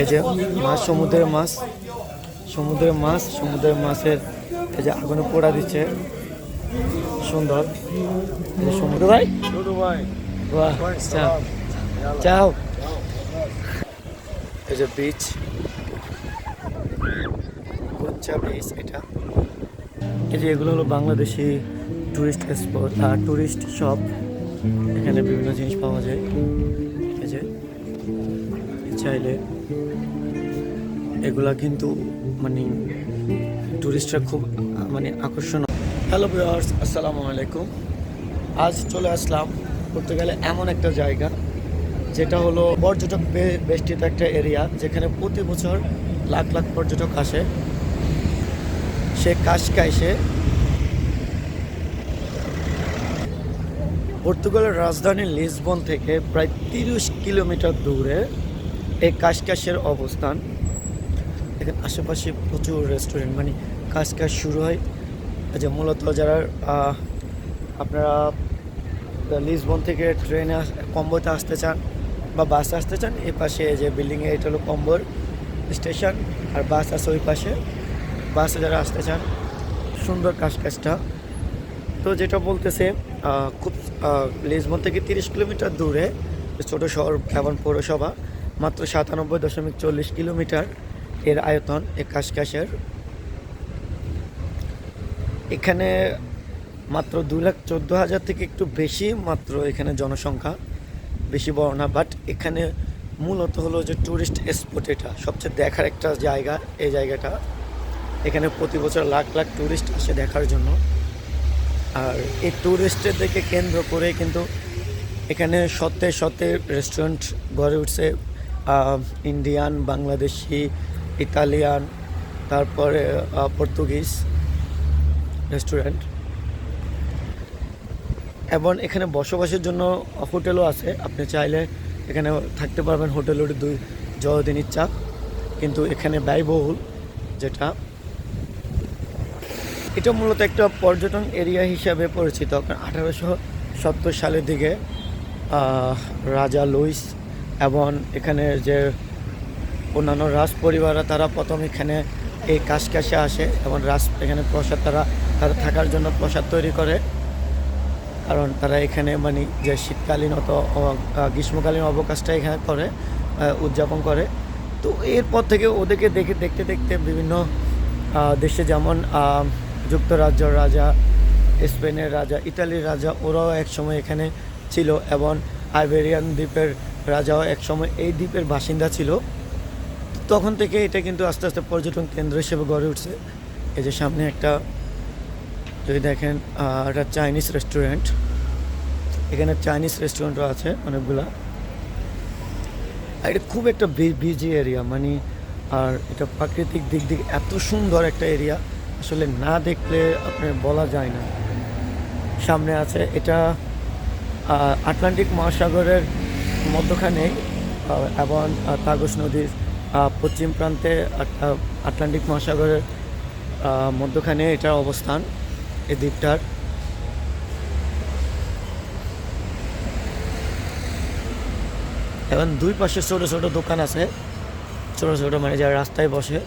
এই যে মাছ, সমুদ্রের মাছ সমুদ্রের মাছ, সমুদ্রের মাছের এই যে আগুনে পোড়া দিচ্ছে। সুন্দর। সমুদ্র ভাই। চাও। এই যে বিচ বিচ এটা। এই যে এগুলো হলো বাংলাদেশি টুরিস্ট স্পট আর টুরিস্ট শপ এখানে বিভিন্ন জিনিস পাওয়া যায়। এই যে চাইলে এগুলা কিন্তু মানে টুরিস্টরা খুব মানে আকর্ষণ হ্যালো ভিউয়ার্স আসসালামু আলাইকুম। আজ চলে আসলাম পর্তুগালে এমন একটা জায়গা, যেটা হলো পর্যটক বেষ্টিত একটা এরিয়া যেখানে প্রতি বছর লাখ লাখ পর্যটক আসে। সে কাশকাইসে পর্তুগালের রাজধানী লিসবন থেকে প্রায় তিরিশ কিলোমিটার দূরে এই কাশকাশের অবস্থান। এখানে আশেপাশে প্রচুর রেস্টুরেন্ট মানে কাশকাশ শুরু হয়। যে মূলত যারা আপনারা লিসবন থেকে ট্রেনে কম্বোতে আসতে চান বা বাসে আসতে চান, এই পাশে যে বিল্ডিংয়ে এটা হলো কম্বোর স্টেশন আর বাস আছে ওই পাশে। বাসে যারা আসতে চান, সুন্দর কাশকাশটা তো যেটা বলতেছে খুব লিসবন থেকে তিরিশ কিলোমিটার দূরে, ছোট শহর এবং পৌরসভা, মাত্র সাতানব্বই দশমিক চল্লিশ কিলোমিটার। এর আয়তন এ কাশকাশের এখানে মাত্র দু লাখ চোদ্দ হাজার থেকে একটু বেশি মাত্র এখানে জনসংখ্যা, বেশি বড় না বাট এখানে মূলত হলো যে ট্যুরিস্ট স্পট এটা। সবচেয়ে দেখার একটা জায়গা, এই জায়গাটা। এখানে প্রতি বছর লাখ লাখ ট্যুরিস্ট আসে দেখার জন্য। আর এই ট্যুরিস্টের দিকে কেন্দ্র করে কিন্তু এখানে শতে শতে রেস্টুরেন্ট গড়ে উঠছে ইন্ডিয়ান বাংলাদেশি ইতালিয়ান, তারপরে পর্তুগিজ রেস্টুরেন্ট এবং এখানে বসবাসের জন্য হোটেলও আছে। আপনি চাইলে এখানে থাকতে পারবেন। হোটেলের দুই যতদিন ইচ্ছা। কিন্তু এখানে ব্যয়বহুল যেটা। এটা মূলত একটা পর্যটন এরিয়া হিসাবে পরিচিত। কারণ আঠারোশো সত্তর সালের দিকে রাজা লুইস এবং এখানে যে অন্যান্য রাজ পরিবাররা তারা প্রথম এখানে এই কাশকাশে আসে এবং রাজ এখানে প্রসাদ তারা তারা থাকার জন্য প্রসাদ তৈরি করে। কারণ তারা এখানে মানে যে শীতকালীন অত গ্রীষ্মকালীন অবকাশটা এখানে করে উদযাপন করে। তো এরপর থেকে ওদেরকে দেখে দেখতে দেখতে বিভিন্ন দেশে যেমন আহ, যুক্তরাজ্য রাজা স্পেনের রাজা ইতালির রাজা ওরাও একসময় এখানে ছিল এবং আইবেরিয়ান দ্বীপের রাজাও একসময় এই দ্বীপের বাসিন্দা ছিল। তখন থেকে এটা কিন্তু আস্তে আস্তে পর্যটন কেন্দ্র হিসেবে গড়ে উঠছে। এই যে সামনে একটা, যদি দেখেন একটা চাইনিজ রেস্টুরেন্ট। এখানে চাইনিজ রেস্টুরেন্টও আছে অনেকগুলা। আর এটা খুব একটা বিজি এরিয়া মানে আর এটা প্রাকৃতিক দিক দিক এত সুন্দর একটা এরিয়া, আসলে না দেখলে আপনার বলা যায় না। সামনে আছে এটা আটলান্টিক মহাসাগরের মধ্যখানে এবং তাগস নদীর পশ্চিম প্রান্তে আটলান্টিক মহাসাগরের মধ্যখানে এটার অবস্থান, এই দ্বীপটার। এবং দুই পাশে ছোট ছোট দোকান আছে, ছোট ছোট মানে যারা রাস্তায় বসে।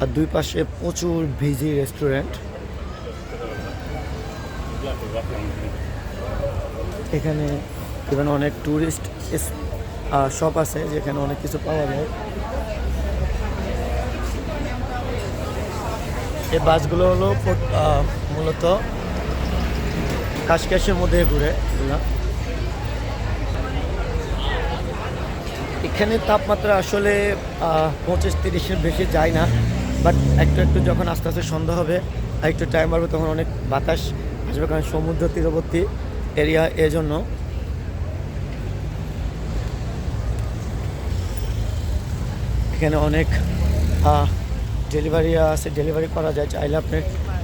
আর দুই পাশে প্রচুর ভিজি রেস্টুরেন্ট। এখানে এখানে অনেক ট্যুরিস্ট শপ আছে যেখানে অনেক কিছু পাওয়া যায়। এই বাসগুলো হলো মূলত কাশকাশের মধ্যে ঘুরে এখানে তাপমাত্রা আসলে পঁচিশ তিরিশের বেশি যায় না বাট একটু একটু যখন আস্তে আস্তে সন্ধ্যা হবে, আর একটু টাইম বাড়বে, তখন অনেক বাতাস আসবে, কারণ সমুদ্র তীরবর্তী এরিয়া এজন্য। এখানে অনেক ডেলিভারি আছে ডেলিভারি করা যায়, চাইলে আপনি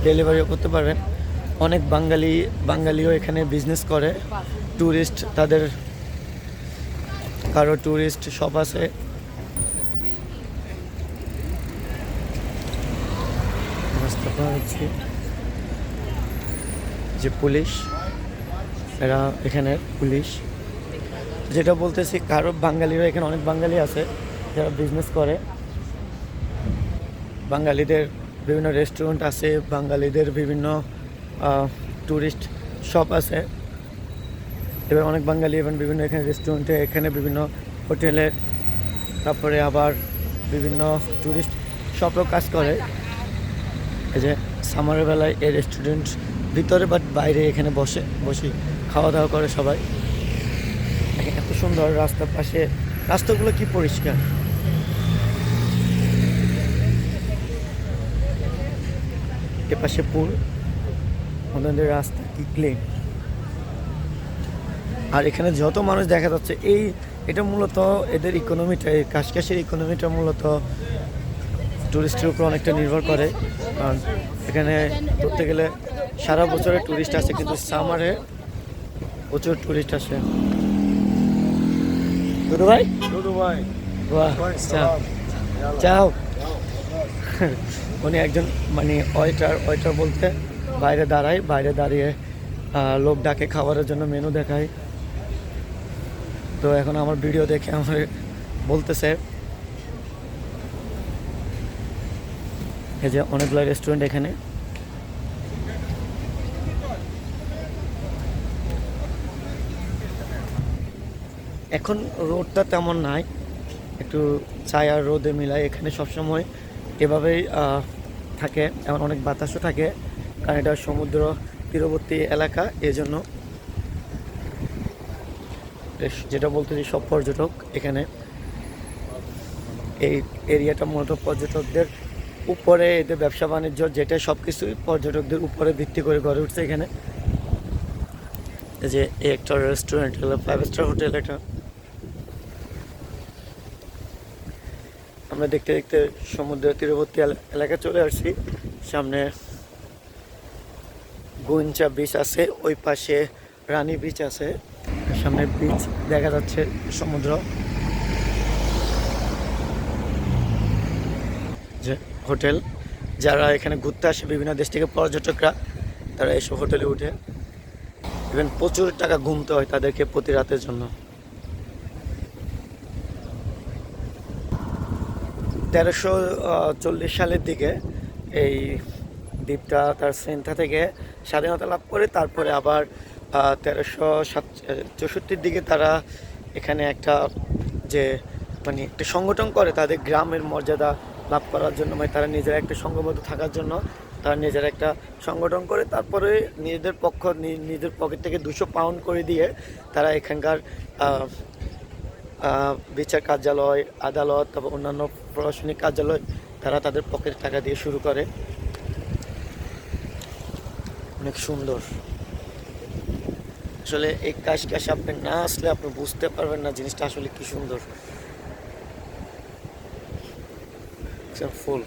ডেলিভারিও করতে পারবেন। অনেক বাঙালি, বাঙালিও এখানে বিজনেস করে। ট্যুরিস্ট তাদের, কারও ট্যুরিস্ট সব আছে। যে পুলিশ, এরা এখানে পুলিশ। যেটা বলতেছি, কারও বাঙালিরা এখানে অনেক বাঙালি আছে। যারা বিজনেস করে, বাঙালিদের বিভিন্ন রেস্টুরেন্ট আছে, বাঙালিদের বিভিন্ন ট্যুরিস্ট শপ আছে। এবার অনেক বাঙালি এবং বিভিন্ন এখানে রেস্টুরেন্টে এখানে বিভিন্ন হোটেলে তারপরে আবার বিভিন্ন ট্যুরিস্ট শপেও কাজ করে। এই যে সামারের বেলায় এই রেস্টুরেন্ট ভিতরে বাট বাইরে এখানে বসে বসে খাওয়া দাওয়া করে সবাই। এত সুন্দর রাস্তার পাশে, রাস্তাগুলো কি পরিষ্কার? এপাশে পুল ওনাদের রাস্তা কি ক্লিন আর এখানে যত মানুষ দেখা যাচ্ছে এই এটা মূলত এদের ইকোনমিটা এই কাশকাশের ইকোনমিটা মূলত টুরিস্টের উপর অনেকটা নির্ভর করে। কারণ এখানে ধরতে গেলে সারা বছরে টুরিস্ট আসে কিন্তু সামারে প্রচুর টুরিস্ট আসে। দুদু ভাই. বাহ চাও। চাও। উনি একজন মানে ওয়েটার ওয়েটার বলতে বাইরে দাঁড়ায়, বাইরে দাঁড়িয়ে লোক ডাকে খাবারের জন্য, মেনু দেখায়। তো এখন আমার ভিডিও দেখে আমার বলতেছে, এই যে অনেকগুলো রেস্টুরেন্ট এখানে। এখন রোডটা তেমন নাই, একটু ছায়ার রোদে মিলাই এখানে সবসময়। এভাবেই থাকে, এমন অনেক বাতাসও থাকে, কারণ এটা সমুদ্র তীরবর্তী এলাকা, এজন্য যেটা বলতেছি সব পর্যটক এখানে। এই এরিয়াটা মূলত পর্যটকদের উপরে, এদের ব্যবসা বাণিজ্য, যেটা সব কিছুই পর্যটকদের উপরে ভিত্তি করে গড়ে উঠছে এখানে। যে একটা রেস্টুরেন্ট ফাইভ স্টার হোটেল এটা। আমরা দেখতে দেখতে সমুদ্র তীরবর্তী এলা- এলাকায় চলে আসছি। সামনে গুঞ্চা বিচ আছে, ওই পাশে রানী বিচ আছে। সামনে বিচ দেখা যাচ্ছে সমুদ্র। যে হোটেল, যারা এখানে ঘুরতে আসে বিভিন্ন দেশ থেকে পর্যটকরা, তারা এসব হোটেলে উঠে। ইভেন প্রচুর টাকা ঘুমতে হয় তাদেরকে প্রতি রাতের জন্য। তেরোশো চল্লিশ সালের দিকে এই দ্বীপটা তার সেন্টা থেকে স্বাধীনতা লাভ করে, তারপরে আবার তেরোশো সাত, চৌষট্টির দিকে তারা এখানে একটা যে মানে একটা সংগঠন করে, তাদের গ্রামের মর্যাদা লাভ করার জন্য মানে তারা নিজেরা একটা সংঘবদ্ধ থাকার জন্য তারা নিজেরা একটা সংগঠন করে, তারপরে নিজেদের পক্ষ, নি- নিজের পকেট থেকে দুশো পাউন্ড করে দিয়ে তারা এখানকার বিচার কার্যালয়, আদালত, তারপর অন্যান্য প্রশাসনিক কার্যালয়, তারা তাদের পকেট টাকা দিয়ে শুরু করে। অনেক সুন্দর। আসলে এই কাশ কাশ আপনি না আসলে আপনি বুঝতে পারবেন না জিনিসটা আসলে কি সুন্দর। ফুল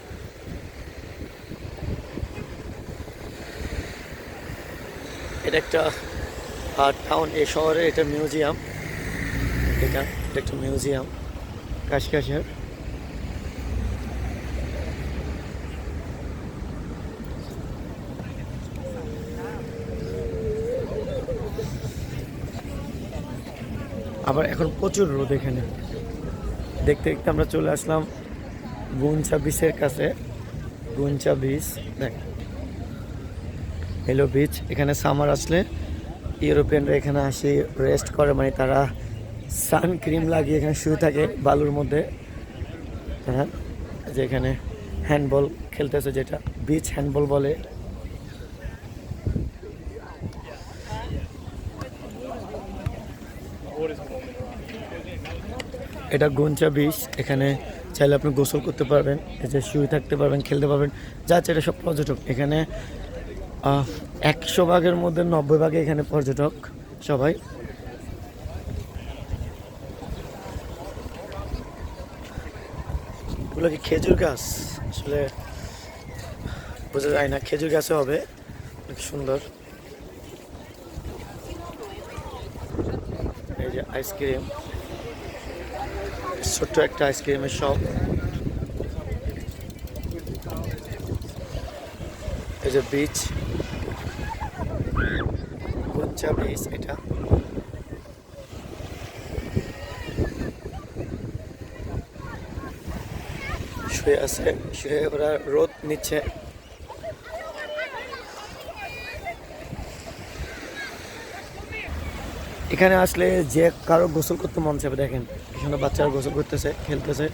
এটা একটা টাউন এই শহরে এটা মিউজিয়াম এটা এটা একটা মিউজিয়াম কাশকাশের আবার এখন প্রচুর রোদ এখানে। দেখতে দেখতে আমরা চলে আসলাম গুঞ্চা বিচের কাছে। গুঞ্চা বিচ দেখ। হেলো বিচ এখানে সামার আসলে ইউরোপিয়ানরা এখানে আসে রেস্ট করে মানে তারা সান ক্রিম লাগিয়ে এখানে শুয়ে থাকে বালুর মধ্যে। হ্যাঁ যে এখানে হ্যান্ডবল খেলতেছে যেটা বিচ হ্যান্ডবল বলে। এটা গুঞ্চা বিষ এখানে চাইলে আপনি গোসল করতে পারবেন যে শুয়ে থাকতে পারবেন, খেলতে পারবেন। যা এটা সব পর্যটক। এখানে একশো ভাগের মধ্যে নব্বই ভাগে এখানে পর্যটক, সবাই। এগুলো কি খেজুর গাছ? আসলে বোঝা যায় না, খেজুর গাছে হবে। সুন্দর। এই যে আইসক্রিম ছোট্ট একটা আইসক্রিমের শপ। এটা যে বিচ গুঞ্জা বিচ এটা। শুয়ে আছে, শুয়ে ওরা রোদ নিচ্ছে। এখানে আসলে যে কারও গোসল করতে মন চাবে দেখেন এখানে বাচ্চারা গোসল করতেছে, খেলতেছে।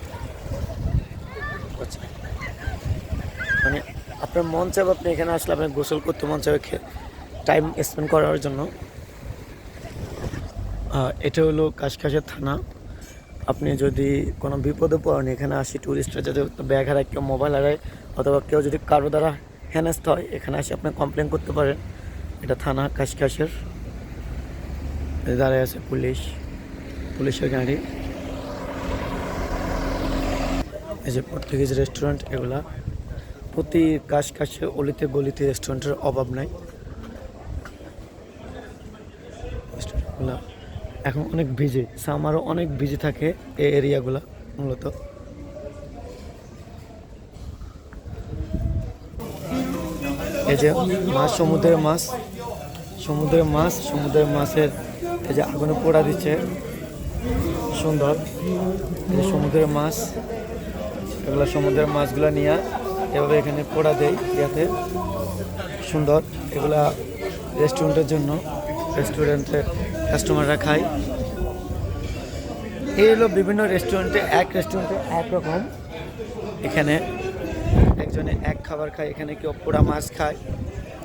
আচ্ছা। মানে আপনার মন চাবে আপনি এখানে আসলে আপনার গোসল করতে মন চাবে টাইম স্পেন্ড করার জন্য। এটা হলো কাশকাশের থানা। আপনি যদি কোনো বিপদে পড়েন, এখানে আসি ট্যুরিস্টরা যদি ব্যাগ হারায়, কেউ মোবাইল হারায়, অথবা কেউ যদি কারও দ্বারা হেনস্ত হয়, এখানে আসে আপনি কমপ্লেন করতে পারেন। এটা থানা কাশকাশের। দাঁড়ায় আছে পুলিশ। পুলিশের গাড়ি। এই যে পর্তুগিজ রেস্টুরেন্ট এগুলা। প্রতি কাশ কাশে অলিতে গলিতে রেস্টুরেন্টের অভাব নাই। এখন অনেক বিজি সামারও অনেক বিজি থাকে এই এরিয়াগুলা মূলত। এই যে মাছ, সমুদ্রের মাছ। সমুদ্রের মাছ, সমুদ্রের মাছের এই যে আগুনে পোড়া দিচ্ছে। সুন্দর। এই সমুদ্রের মাছ। এগুলো সমুদ্রের মাছগুলো নিয়ে এভাবে এখানে পোড়া দেয় ইয়াতে। সুন্দর। এগুলা রেস্টুরেন্টের জন্য রেস্টুরেন্টে কাস্টমাররা খায়। এই হলো বিভিন্ন রেস্টুরেন্টে এক রেস্টুরেন্টে এক রকম। এখানে একজনে এক খাবার খায়, এখানে কেউ পোড়া মাছ খায়।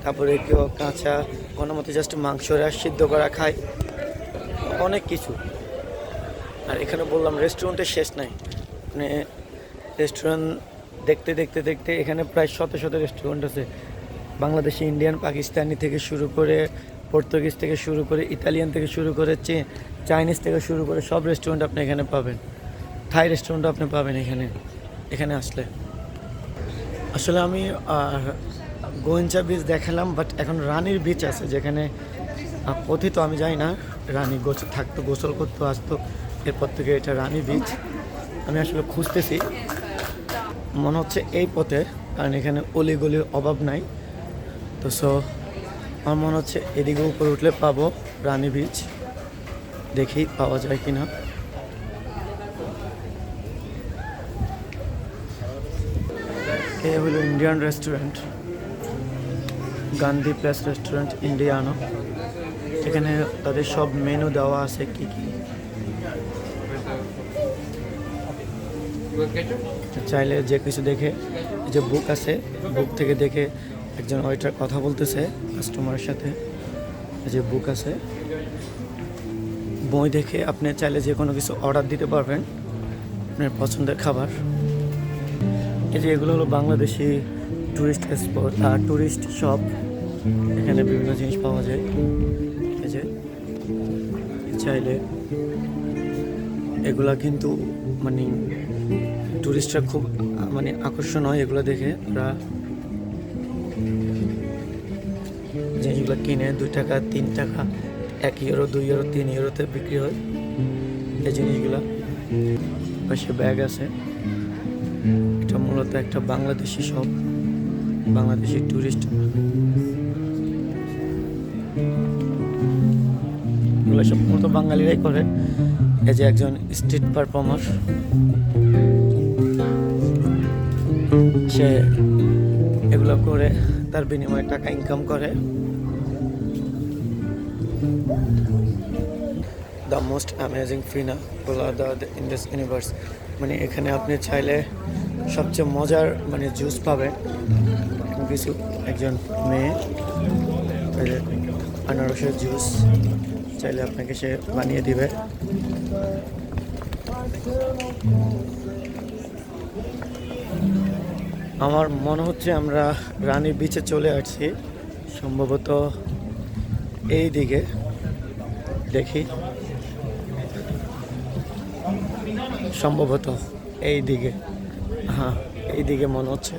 তারপরে কেউ কাঁচা, কোনো মতো জাস্ট মাংসরা সিদ্ধ করা খায়। অনেক কিছু। আর এখানে বললাম রেস্টুরেন্টের শেষ নাই। মানে রেস্টুরেন্ট দেখতে দেখতে দেখতে এখানে প্রায় শত শত রেস্টুরেন্ট আছে। বাংলাদেশি ইন্ডিয়ান পাকিস্তানি থেকে শুরু করে পর্তুগিজ থেকে শুরু করে ইতালিয়ান থেকে শুরু করে চাইনিজ থেকে শুরু করে সব রেস্টুরেন্ট আপনি এখানে পাবেন। থাই রেস্টুরেন্টও আপনি পাবেন এখানে। এখানে আসলে। আসলে আমি গোয়েঞ্চা বিচ দেখালাম বাট এখন রানীর বিচ আছে যেখানে কথিত, আমি যাই না। রানী গোসল থাকতো, গোসল করতো, আসতো, এরপর থেকে এটা রানী বিচ আমি আসলে খুঁজতেছি। মনে হচ্ছে এই পথে, কারণ এখানে অলিগলির অভাব নাই। তো সো, আমার মনে হচ্ছে এদিকে উপরে উঠলে পাবো রানী বিচ দেখি পাওয়া যায় কিনা। এ হলো Indian restaurant. Gandhi place restaurant, Indiano. এখানে তাদের সব মেনু দেওয়া আছে, কি কি? চাইলে যে কিছু দেখে, যে বুক আছে বুক থেকে দেখে একজন ওয়েটার কথা বলতেছে কাস্টমারের সাথে। যে বুক আছে, বই দেখে আপনি চাইলে যে কোনো কিছু অর্ডার দিতে পারবেন আপনার পছন্দের খাবার। এই যে এগুলো হলো বাংলাদেশি টুরিস্ট স্পট আর টুরিস্ট শপ এখানে বিভিন্ন জিনিস পাওয়া যায়। চাইলে এগুলা কিন্তু মানে টুরিস্টরা খুব মানে আকর্ষণ হয় এগুলো দেখে। ওরা জিনিসগুলো কিনে, দুই টাকা, তিন টাকা, এক ইউরো দুই ইউরো তিন ইউরোতে বিক্রি হয় এই জিনিসগুলো। পাশে ব্যাগ আছে। এটা মূলত একটা বাংলাদেশি শপ বাংলাদেশি টুরিস্ট এগুলো সব মূলত বাঙালিরাই করে। এই যে একজন স্ট্রিট পারফর্মার সে এগুলো করে, তার বিনিময়ে টাকা ইনকাম করে। দ্য মোস্ট অ্যামেজিং ফিনা বলা দ্য ইন দিস ইউনিভার্স মানে এখানে আপনি চাইলে সবচেয়ে মজার মানে জুস পাবেন। কিছু একজন মেয়ে আনারসের জুস চাইলে আপনাকে সে বানিয়ে দিবে। আমার মনে হচ্ছে আমরা রানী বিচে চলে আসছি। সম্ভবত এই দিকে। দেখি। সম্ভবত এই দিকে। হ্যাঁ এই দিকে মনে হচ্ছে।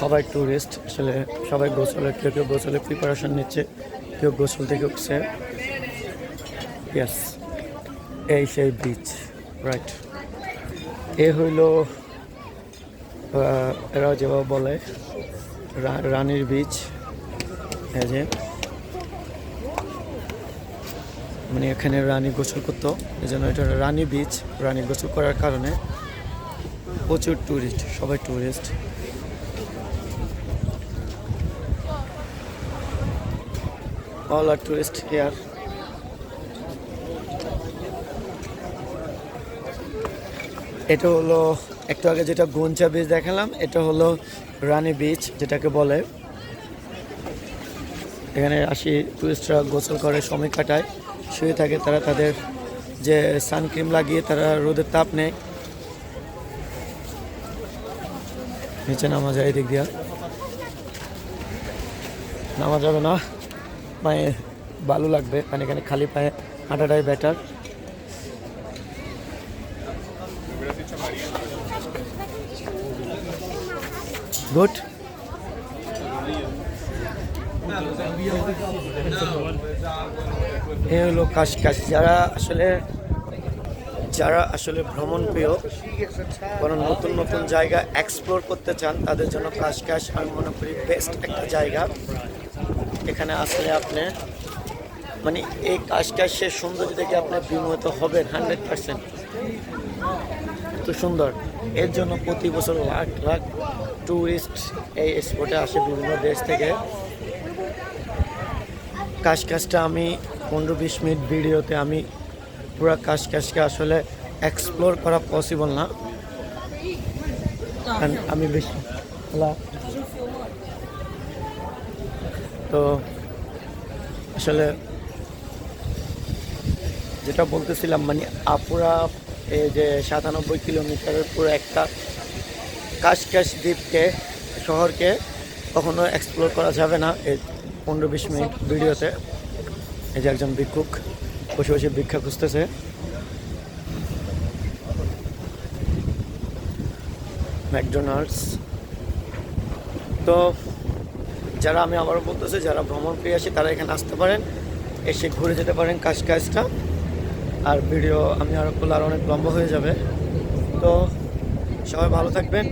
সবাই ট্যুরিস্ট আসলে সবাই গোসলের কেউ কেউ গোসলের প্রিপারেশন নিচ্ছে, কেউ গোসল থেকে উঠছে। ইয়াস এই সেই বিচ রাইট এ হইল এরা যেভাবে বলে রানীর বিচ যে। মানে এখানে রানী গোসল করতো এই জন্য এটা রানী বিচ রানী গোসল করার কারণে প্রচুর ট্যুরিস্ট সবাই tourist all are tourist here এটা হলো, একটু আগে যেটা গুঞ্চা বিচ দেখালাম, এটা হলো রানী বিচ যেটাকে বলে। এখানে আসি টুরিস্টরা গোসল করে, সময় কাটায়, শুয়ে থাকে তারা তাদের যে সানক্রিম লাগিয়ে তারা রোদের তাপ নেয়। নিচে নামা যায় এদিক দিয়া। নামা যাবে না। পায়ে বালু লাগবে কারণ এখানে খালি পায়ে হাঁটাটাই বেটার গুড এ হলো কাশকাশ যারা আসলে যারা আসলে ভ্রমণ প্রিয় কোনো নতুন নতুন জায়গা এক্সপ্লোর করতে চান, তাদের জন্য কাশকাশ আমি মনে করি বেস্ট একটা জায়গা। এখানে আসলে আপনি মানে এই কাশকাশের সৌন্দর্য দেখে আপনার বিমোহিত হবেন হান্ড্রেড পার্সেন্ট। তো সুন্দর। এর জন্য প্রতি বছর লাখ লাখ ট্যুরিস্ট এই স্পটে আসে বিভিন্ন দেশ থেকে। কাশকাশটা আমি পনেরো বিশ মিনিট ভিডিওতে আমি পুরো কাশকাশকে আসলে এক্সপ্লোর করা পসিবল না। আমি বেশি তো আসলে যেটা বলতেছিলাম মানে আপুরা এই যে সাতানব্বই কিলোমিটারের পুরো একটা কাশকাশ দ্বীপকে, শহরকে কখনো এক্সপ্লোর করা যাবে না। এই পনেরো বিশ মিনিট ভিডিওতে। এই যে একজন ভিক্ষুক বসে বসে ভিক্ষা খুঁজতেছে। ম্যাকডোনাল্ডস। তো যারা আমি আবারও বলতেছি, যারা ভ্রমণ প্রিয়াসী তারা এখানে আসতে পারেন, এসে ঘুরে যেতে পারেন কাজ কাজটা। আর ভিডিও আমি আরও করলে আরও অনেক লম্বা হয়ে যাবে। তো সবাই ভালো থাকবেন।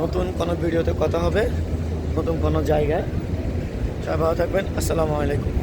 নতুন কোনো ভিডিওতে কথা হবে, নতুন কোনো জায়গায়। সবাই ভালো থাকবেন। আসসালামু আলাইকুম।